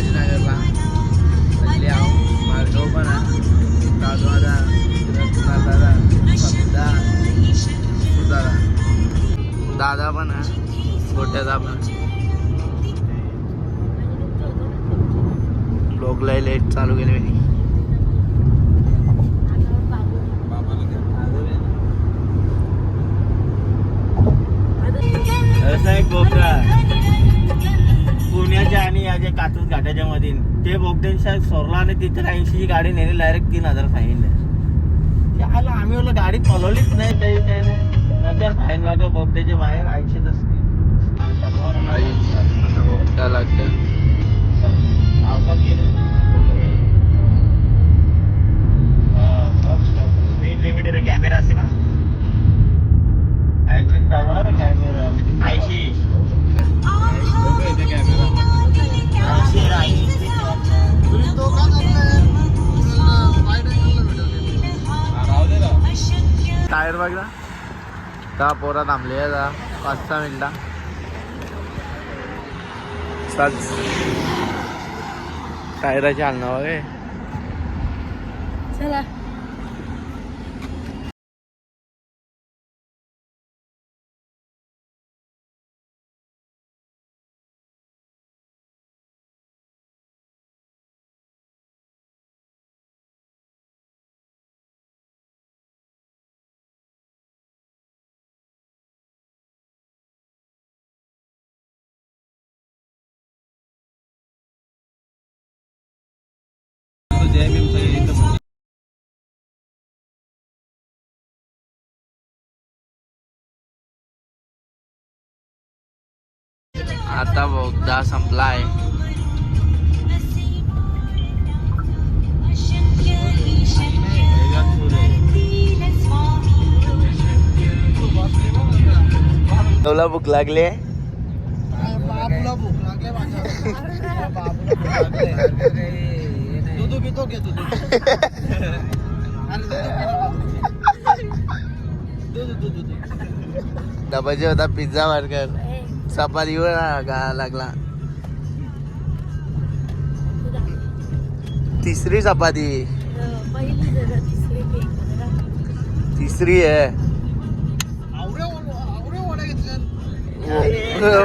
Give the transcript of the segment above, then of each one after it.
संभाजीनगरला पहिले आहो भार्गव पण आहे. दादा रत्नाल दादा समजा दादा पण आहे. गोट्याचा पण लोक लय लेट चालू केले मी. असा एक बोगदा पुण्याच्या आणि या जे कात्रज घाटाच्या मधील ते बोगद्यांच्या सोरला आणि तिथे ऐंशीची गाडी नेली डायरेक्ट तीन हजार फाईन आला आम्ही बोललो गाडी पलवलीच नाही काही काही नाही नंतर फाईन लागा बोगद्याच्या बाहेर असते बोगदा लागतं कॅमेरा असेल ना दहा पोरा थांबले पाच सहा मिनिटा. सात. टायराची हालना बघ हे. चला. जय भीमचं आता बोगदा संपला आहे तुला भूक लागली? बाबूला भूक लागले. माझ्या बाबूला भूक लागले दूध पितो घे दूध दूध दूध दूध. डबाचे होता पिझ्झा बर्गर. गा लागला. तिसरी चपाती. तिसरी आहे.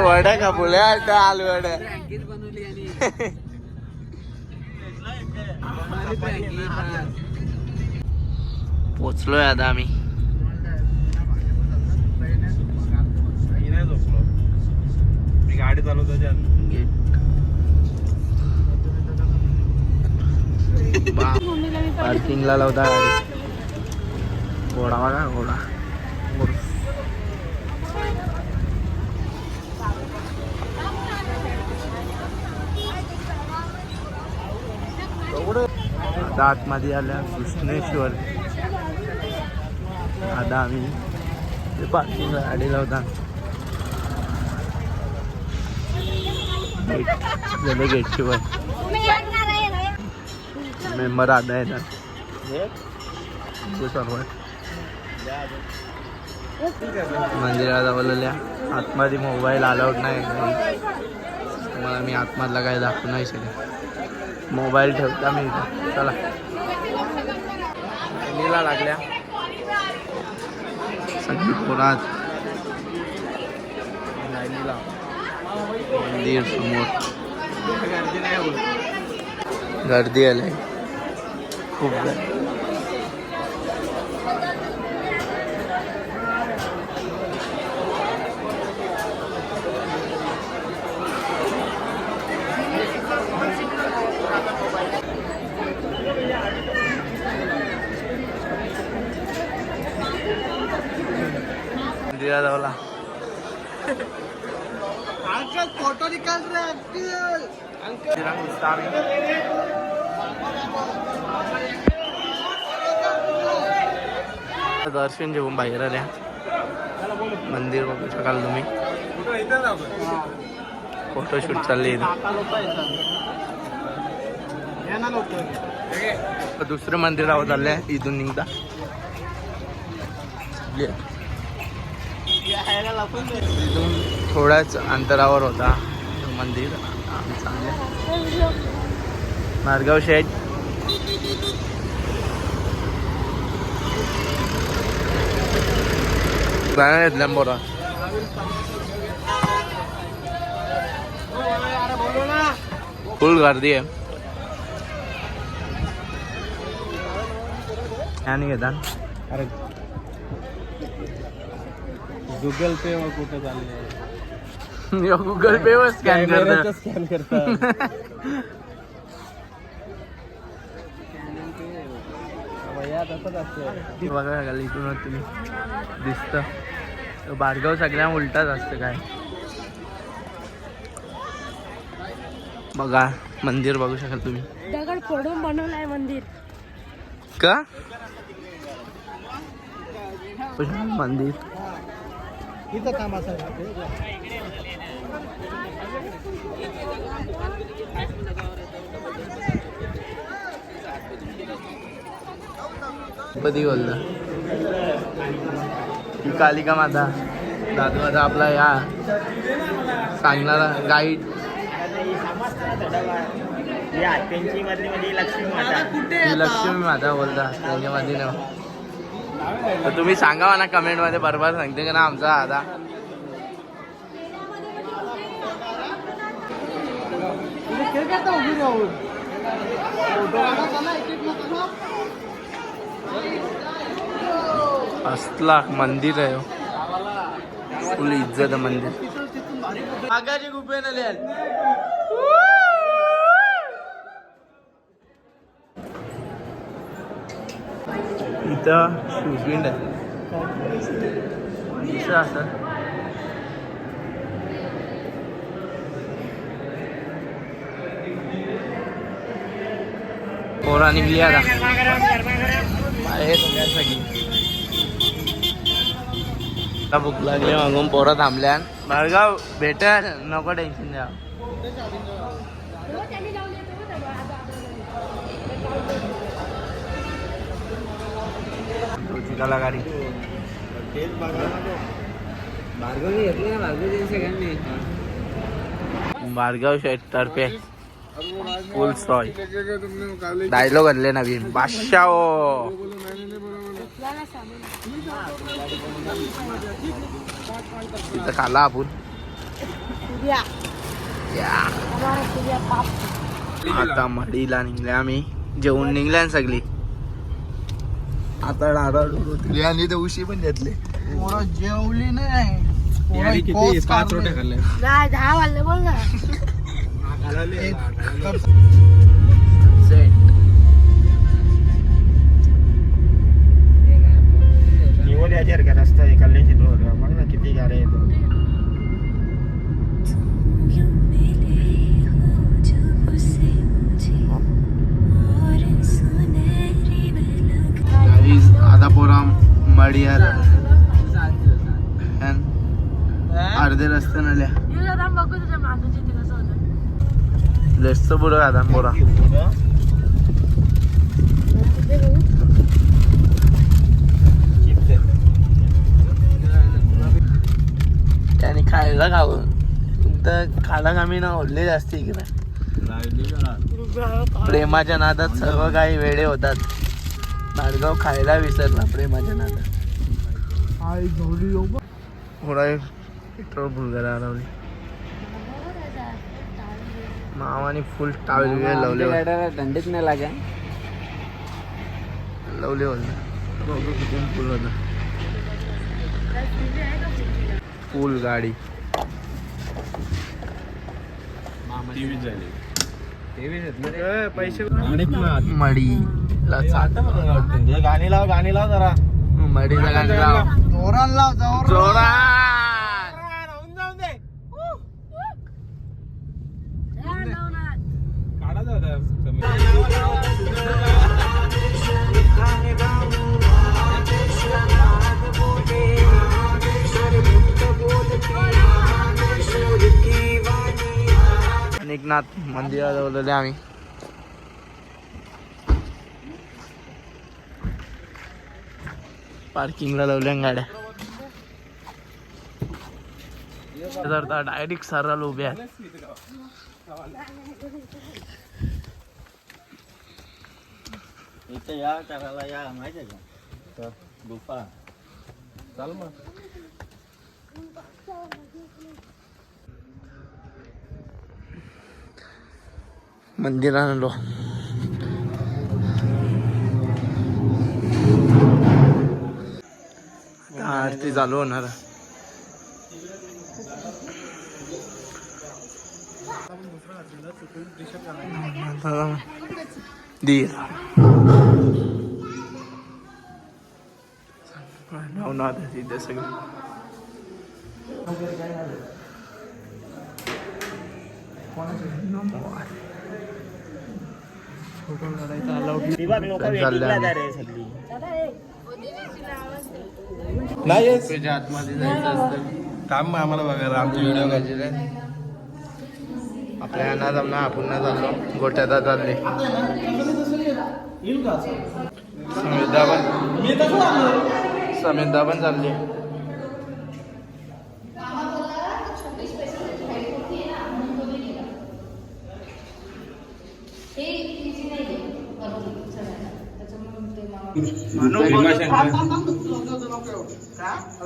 वड्या का त्या आलू वड्या पोचलोय आता आम्ही. गाडी चालवतो पार्किंगला लावता गाडी. घोडा बघा घोडा. आता आतमध्ये आल्या कृष्णेश्वर. आता आम्ही ते पार्किंगला गाडी लावता. गेट गेले गेटची वर. मेंबर आता येतात मंदिरात बोलवल्या आतमध्ये मोबाईल अलाउड नाही. तुम्हाला मी आतमधला काय दाखवू नाही शकत. मोबाईल ठेवता मी इथं. चला. नीला लागल्या. सगळी पुरात लाईनीला. मंदिर समोर. गर्दी आली. खूप गर्दी. जाऊला अंकल फोटो निकाल रे अंकल. दर्शन घेऊन बाहेर आल्या. मंदिर बघू शकाल तुम्ही. फोटोशूट चालले दुसरं मंदिर आहोत आले इथून निघता. इथून थोड्याच अंतरावर होता तो मंदिर. मार्गाव शेठ गाणं घेतल्या बोरा फुल गर्दी आहे. आणि घेता अरे गुगल पे वर कुठं चाललंय? गुगल पे वर स्कॅन करत. स्कॅन करतात बघा इथून तुम्ही दिसत. बारगाव सगळ्या उलटाच असतं काय. बघा मंदिर बघू शकाल तुम्ही. दगड फोडून बनवलाय मंदिर. का? मंदिर. इथं काम असं कधी बोलला? कालिका माता? दादू आता आपला या. सांगणारा गाईड म्हणजे लक्ष्मी माता. लक्ष्मी माता बोलता त्याच्यामध्ये ना तर तुम्ही सांगा ना कमेंटमध्ये बरोबर सांगते का ना आमचा आता. असला मंदिर आहे हो. फुल इज्जत आहे मंदिर. आगाची गुफे इथं शूजविंड आहे दिसतं असं पोरा निघली आता. भूक लागली मागून पोरं थांबल्या बाळगाव भेटेल. नको टेन्शन द्या चिकाला गाडी. भार्गव शेट तर्फे फुल स्टॉल. डायलॉग आणले नवीन. बादशाह हो. तिथं खाला आपण. या. आता मडीला निघल्या आम्ही. जेवून निघल्या सगळी. आता डाडा आणि ते उशी पण घेतले. पोरं जेवली नाही. पोरं पोच काढले. दहा वाजले बोल ना. निवड रस्ता आहे कल्याणची रोड बघ ना किती गाड्या येतो पोरा मडियार अर्धे रस्ते लेस्त पुढं आता पोरा त्याने खायला खावं तर खाला कामी ना ओढले जास्ती इकडे. प्रेमाच्या नादात सर्व काही वेळे होतात. नाडगाव खायला विसरला प्रेमाच्या नादात थोडा पेट्रोल मामाने फुल टावेल बिवेल लावले दंडीच नाही लागे. लावले होते. फुल होता फुल गाडी. पैसे मडी. गाणी लाव गाणी लाव जरा. मडीचा गाणी लाव. जोरान लाव दे. एकनाथ मंदिरात बोलवले आम्ही. पार्किंगला लावल्या गाड्या. तर डायरेक्ट सरळ उभे आहेत. इथे या करायला या माहिती आहे का? गुफा. चाल मग. मंदिरात आरती चालू होणार. दीर. सगळं. फोटो काढायचा अलाउड ती बघ लोक चाललंय वेटिंगला आम्ही. जा रे सगळी नाही त्याच्या आतमध्ये जायचं असतं. काम मग आम्हाला बघायला आमचे व्हिडिओ व्हिडिओ आपल्या यांना जमना आपण नाही चाललो गोट्यात चालले समिधा पण समिधा पण चालली.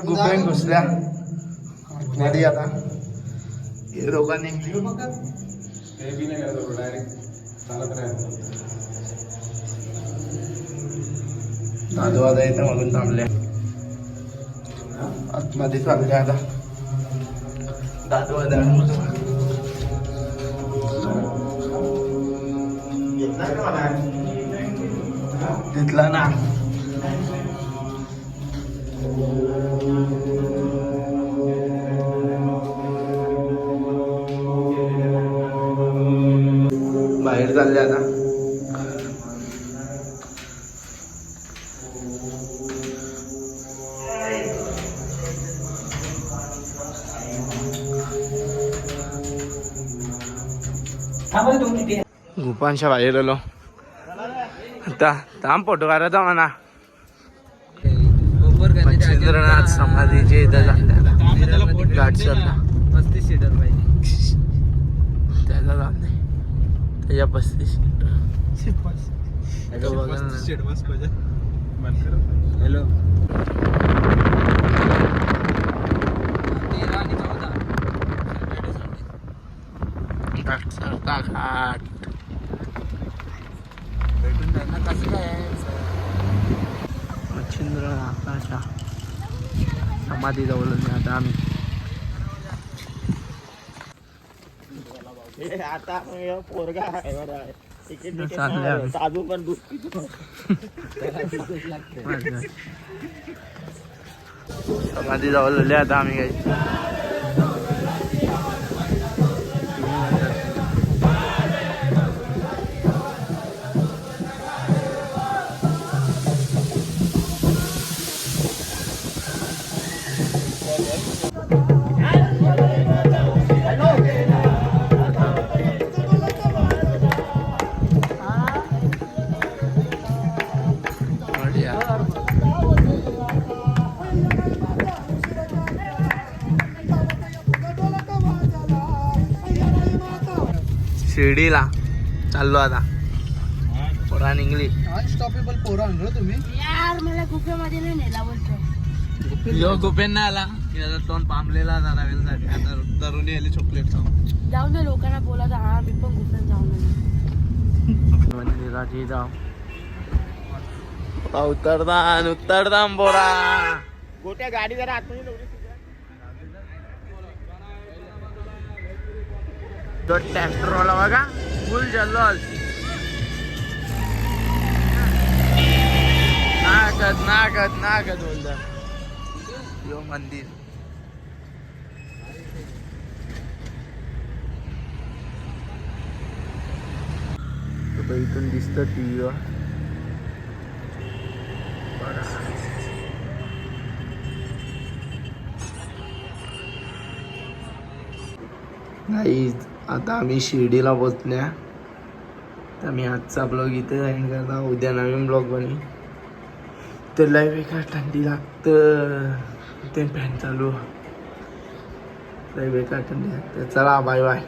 गुफेन घुसल्या मध्ये आता हे दोघं निघली दादू आता इथं म्हणून थांबले आतमध्ये चालले आता दादू आता तिथला ना. बाहेर चालले आता. गुफांच्या बाहेर आलो. आता थांब फोटो काढायचा म्हणा मच्छिंद्रनाथ समाधीचे इथं झाले आता घाट सरला पस्तीस सीटर पाहिजे झाले त्याच्या पस्तीस ना. हॅलो घाट सरता घाट भेटून त्यांना कसं काय मच्छिंद्रनाथाच्या समाधी जवळ आता आम्ही. आता पोरगा. साधू पण समाधी जवळ आता आम्ही काही. शिर्डीला. चाललो आता. पोरा निघली यार मला गुफेमध्ये नाही नेला बोलतो यो गुपेन नाही आला. त्याचा तोंड पांबलेला जरा वेळसाठी आता तरुणी आली चॉकलेट जाऊन दे लोकांना बोला तर हा मी पण गुफेत जाऊन. मंदिराची जाऊ उतरदान उतरदान बोरा गोट्या गाडी जरा आतमध्ये तो ट्रॅक्टर वाला बघा फुल जल्लोष नागत नागत नागत बोलत यो मंदिर. इथून इथून टी टीव्हीवर नाही आता आम्ही शिर्डीला पोचल्या तर मी आजचा ब्लॉग इथे जाईन करता. उद्या नवीन ब्लॉग बनी. तर लाईव्ह एका थंडी लागतं. ते फॅन चालू. लाईव्ह बेकार थंडी लागतं. चला बाय बाय